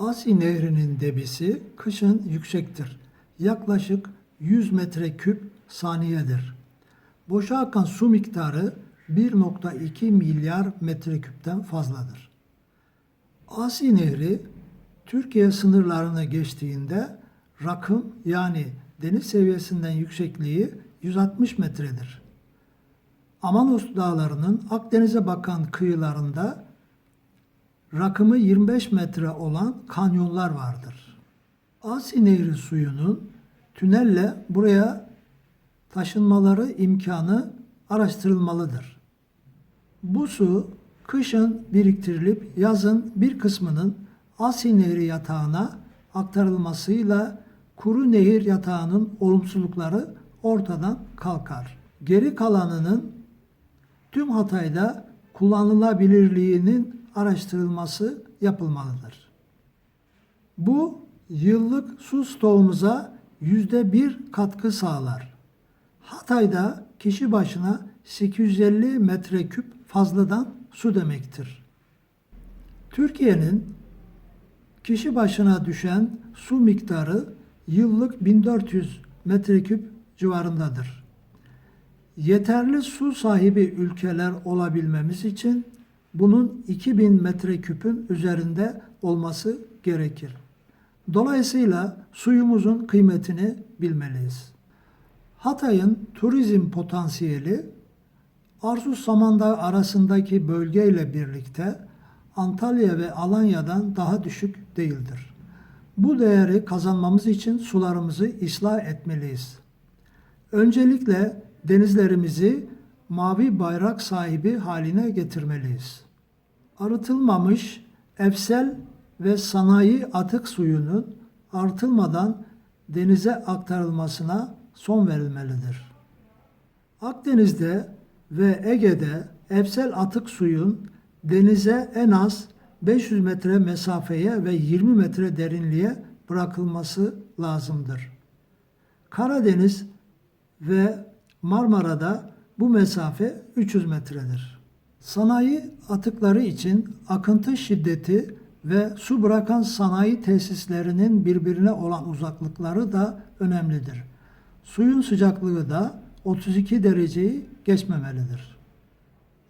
Asi Nehri'nin debisi kışın yüksektir. Yaklaşık 100 metreküp saniyedir. Boşa akan su miktarı 1.2 milyar metreküpten fazladır. Asi Nehri Türkiye sınırlarını geçtiğinde rakım yani deniz seviyesinden yüksekliği 160 metredir. Amanos Dağları'nın Akdeniz'e bakan kıyılarında rakımı 25 metre olan kanyonlar vardır. Asi Nehri suyunun tünelle buraya taşınmaları imkanı araştırılmalıdır. Bu su kışın biriktirilip yazın bir kısmının Asi Nehri yatağına aktarılmasıyla kuru nehir yatağının olumsuzlukları ortadan kalkar. Geri kalanının tüm Hatay'da kullanılabilirliğinin araştırılması yapılmalıdır. Bu yıllık su stoğumuza yüzde bir katkı sağlar. Hatay'da kişi başına 850 metreküp fazladan su demektir. Türkiye'nin kişi başına düşen su miktarı yıllık 1400 metreküp civarındadır. Yeterli su sahibi ülkeler olabilmemiz için bunun 2000 metreküpün üzerinde olması gerekir. Dolayısıyla suyumuzun kıymetini bilmeliyiz. Hatay'ın turizm potansiyeli Arsus Samandağ arasındaki bölgeyle birlikte Antalya ve Alanya'dan daha düşük değildir. Bu değeri kazanmamız için sularımızı ıslah etmeliyiz. Öncelikle denizlerimizi mavi bayrak sahibi haline getirmeliyiz. Arıtılmamış efsel ve sanayi atık suyunun artılmadan denize aktarılmasına son verilmelidir. Akdeniz'de ve Ege'de efsel atık suyun denize en az 500 metre mesafeye ve 20 metre derinliğe bırakılması lazımdır. Karadeniz ve Marmara'da bu mesafe 300 metredir. Sanayi atıkları için akıntı şiddeti ve su bırakan sanayi tesislerinin birbirine olan uzaklıkları da önemlidir. Suyun sıcaklığı da 32 dereceyi geçmemelidir.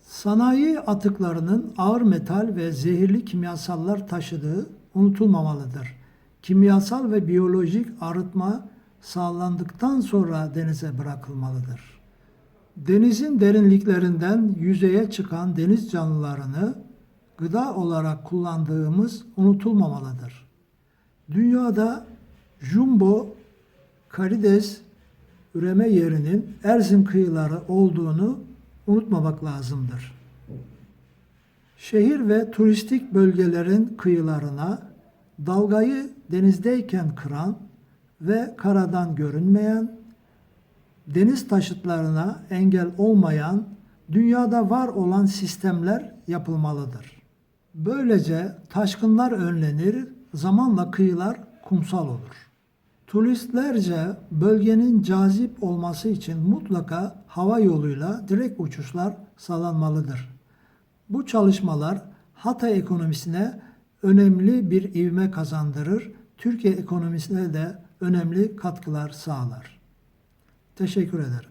Sanayi atıklarının ağır metal ve zehirli kimyasallar taşıdığı unutulmamalıdır. Kimyasal ve biyolojik arıtma sağlandıktan sonra denize bırakılmalıdır. Denizin derinliklerinden yüzeye çıkan deniz canlılarını gıda olarak kullandığımız unutulmamalıdır. Dünyada jumbo karides üreme yerinin Erzin kıyıları olduğunu unutmamak lazımdır. Şehir ve turistik bölgelerin kıyılarına dalgayı denizdeyken kıran ve karadan görünmeyen, deniz taşıtlarına engel olmayan dünyada var olan sistemler yapılmalıdır. Böylece taşkınlar önlenir, zamanla kıyılar kumsal olur. Turistlerce bölgenin cazip olması için mutlaka hava yoluyla direkt uçuşlar sağlanmalıdır. Bu çalışmalar Hatay ekonomisine önemli bir ivme kazandırır, Türkiye ekonomisine de önemli katkılar sağlar. Teşekkür ederim.